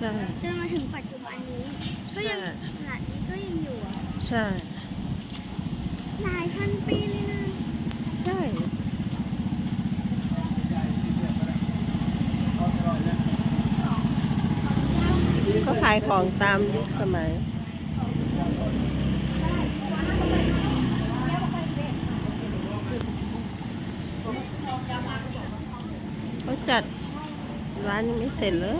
ใช่ จนมาถึงปัจจุบันนี้ ก็ยังใช่ ขนาดนี้ก็ยังอยู่อะใช่ หลายพันปีเลยนะใช่ ก็ขายของตามยุคสมัย เขาจัดร้านยังไม่เสร็จเลย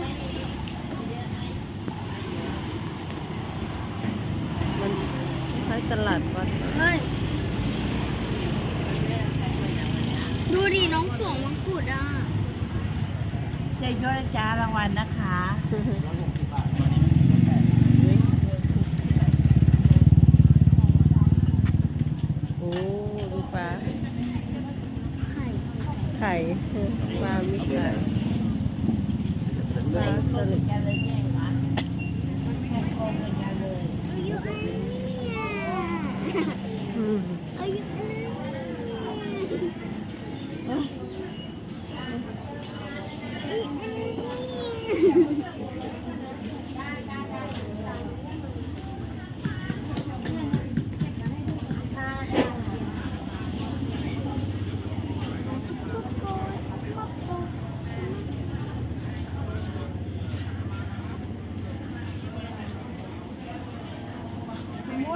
มันค ล้ายตลาดวัดเฮ้ย ดูดิน้องสวงมังคุดอะเจ๊ยอดจ้ารางวัลนะคะโอ้ดูปลาไข่ไข่เออปลามีไข่ปลาสลิด Are ano you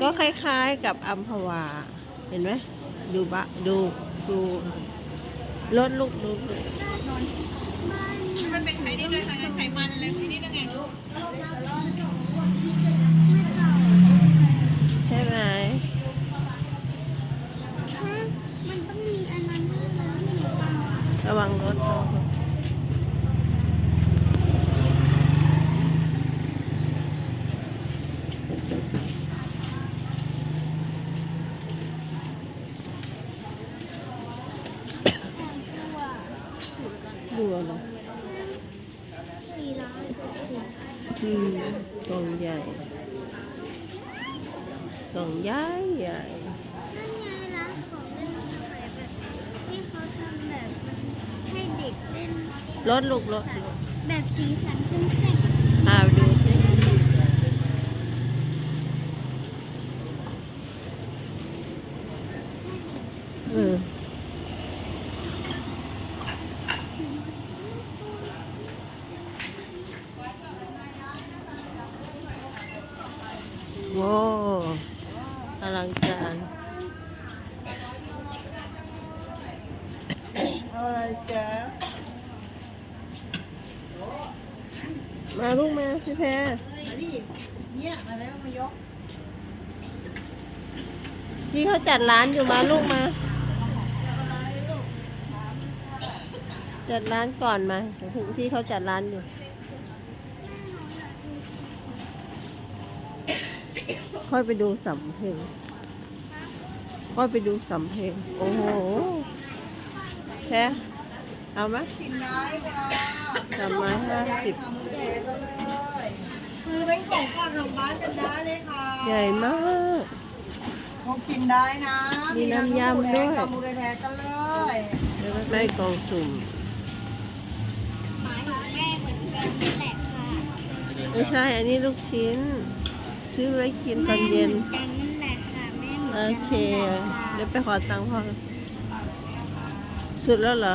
ก็คล้ายๆกับอัมพวา เห็นไหมดูบะดูดูรถลูกดูลูกมันเป็นไข่นี่ด้วยค่ะไขมันอะไรพวกนี้ได้ไงลูกใช่ไหมมันต้องมีอันนั้นด้วยนะที่หนูฟังอะระวังรถ เอาดูอะไรสี่ร้อยหกสิบอืมกล่องใหญ่กล่องใหญ่ใหญ่นั่นไงร้านของเล่นสมัยแบบที่เขาทำแบบให้เด็กเล่นรถลูกรถรถแบบสีสันขึ้นแข่ง อ่าดูสิเออโว้ อลังการเอาอะไรจ๊ะมาลูกมาพี่แพรมาดิเนี่ยมาแล้วมายกพี่เขาจัดร้านอยู่มาลูกมา จัดร้านก่อนมาเดี๋ยวถึงที่เขาจัดร้านอยู่ ค่อยไปดูสำเพลงค่อยไปดูสำเพลงโอ้โหแค่เอาไหมสินได้ค่ะสามไม้ห้าสิบทำแจกกันเลยคือเป็นของฝากของบ้านกันได้เลยค่ะ ใหญ่มากของสินได้นะมีน้ำยำด้วยกับมูเรแท้กันเลยไม่กล่องสุ่มหมายถึงแม่เหมือนกันนั่นแหละค่ะไม่ใช่ อันนี้ลูกชิ้น ซื้อไว้กินตอนเย็นแม่เหมือนกันนั่นแหละค่ะแม่เหมือนโอกันเคนั่นแหละค่ะเดี๋ยวไปขอตังค์พ่อ สุดแล้วเหรอ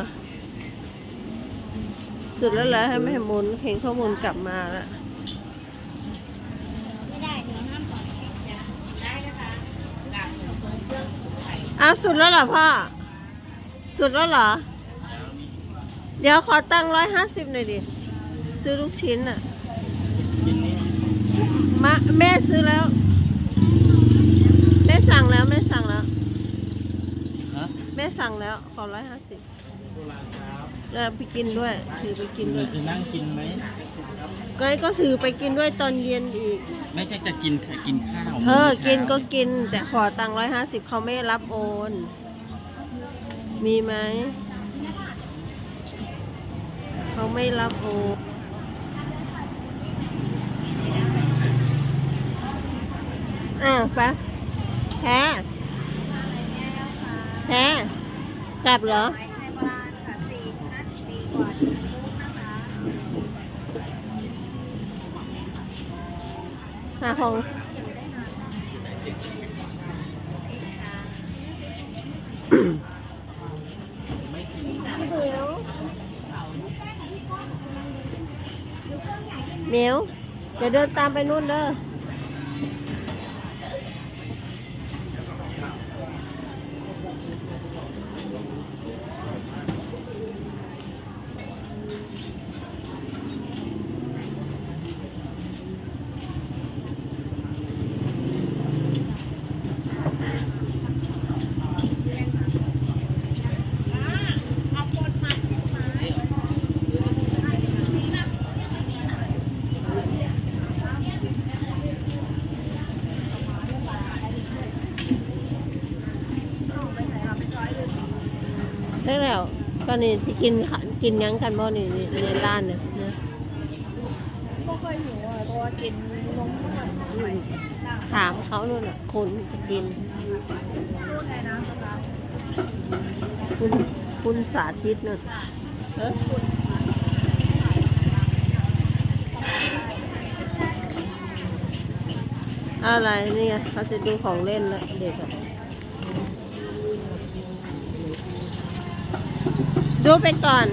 สุดแล้วเหรอให้แม่หมุนเห็นข้อมูลกลับมาแล้วไม่ได้เดี๋ยวห้ามปล่อยให้จ้ะได้นะคะกับเครื่องสุกไข่อ้าวสุดแล้วเหรอพ่อ สุดแล้วเหรอ เดี๋ยวขอตังร้อยห้าสิบหน่อยดิ ซื้อลูกชิ้นอะ มาแม่ซื้อแล้ว แม่สั่งแล้วแม่สั่งแล้ว ฮะแม่สั่งแล้วขอร้อยห้าสิบโอแล้วไปกินด้วย ถือไปกินด้วยจะนั่งกินไหม ก็ก็ถือไปกินด้วยตอนเย็นอีก ไม่ใช่จะกินกินข้าวเออมื้ช้ากินก็กิน แต่ขอตังร้อยห้าสิบเขาไม่รับโอน มีไหม เขาไม่รับโอน อ้าวปะแพ้แพ้กลับเหรอไม้ไทยโบราณค่ะสี่ห้าสิบปีกว่าถึงมุกนะคะหาของไม่กินเหมียวเหมียวเดี๋ยวเดินตามไปนู่นเด้อ ก็นี่ที่กินกินยังกันบ่นี่ในร้านเนี่ยนะก็เคยหิวอะเพราะว่ากินนมทั้งวันอืมถามเขานู่นน่ะคนจะกินพูดไงนะคุณคุณสาธิตนู่นเอออะไรนี่ไงเขาจะดูของเล่นแล้วเด็กอะ ดูไปก่อน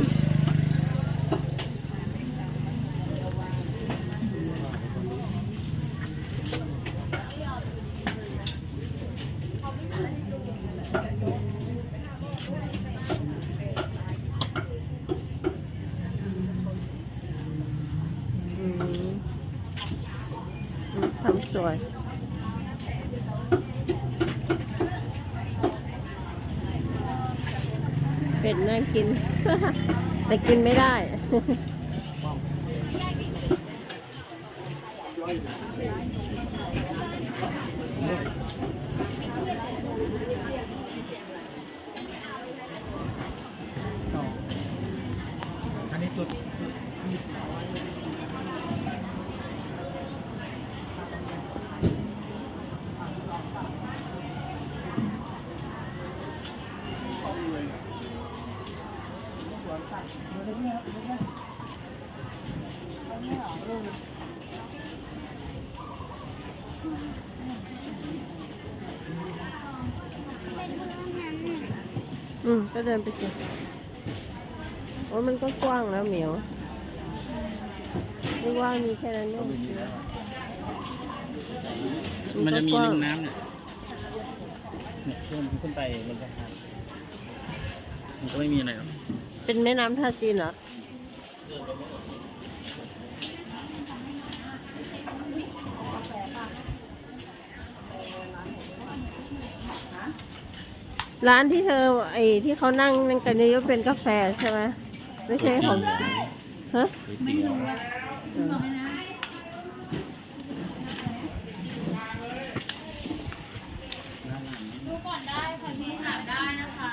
ทำสวย เป็ดน่ากิน แต่กินไม่ได้อันนี้ตัว องนั้นน่ะอืม ก็เดินไปสิโอ้ยมันก็กว้างแล้วเหมียวไม่กว้างมีแค่นั้นเองมันจะมีริมน้ำเนี่ยเนี่ยขึ้นขึ้นไปมันจะหาดมันก็ไม่มีอะไรหรอกเป็นแม่น้ำท่าจีนเหรอ ร้านที่เธอไอ้ที่เขานั่งนั่งกันเยอะๆเป็นกาแฟใช่ไหมไม่ใช่ของฮะไม่รู้ว่าเออดูก่อนได้ค่ะพี่หาได้นะคะ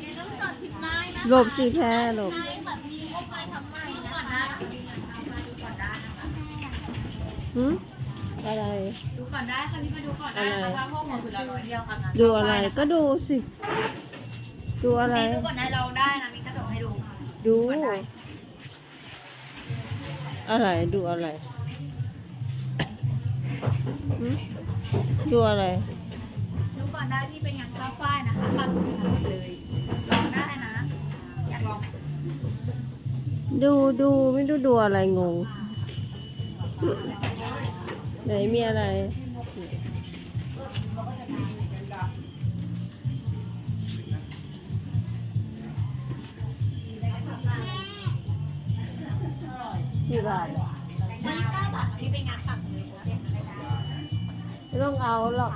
นี่ต้องจอดชิมได้นะหลบสิแพ้หลบ ใช่ค่ะพี่ก็ไปทำใหม่ดูก่อนได้มาดูก่อนได้นะคะหืมอะไร ดูก่อนได้ค่ะพี่มาดูก่อนได้นะคะถ้าพวกหมดคือละร้อยเดียวค่ะงั้นดูอะไรก็ดูสิ ดูอะไร มีดูก่อนได้ลองได้นะมีกระจกให้ดูดู ก่อนได้อะไรดูอะไรหืมดูอะไร ดูก่อนได้ที่เป็นงานข้าวฝ้ายนะคะปัดเลยลองได้นะอยากลองไหมดูดูไม่ดูดูอะไรงง ไหนมีอะไร กี่บาทอะมีเก้าบาทที่เป็นงานปักเลยไม่ต้องเอาหรอก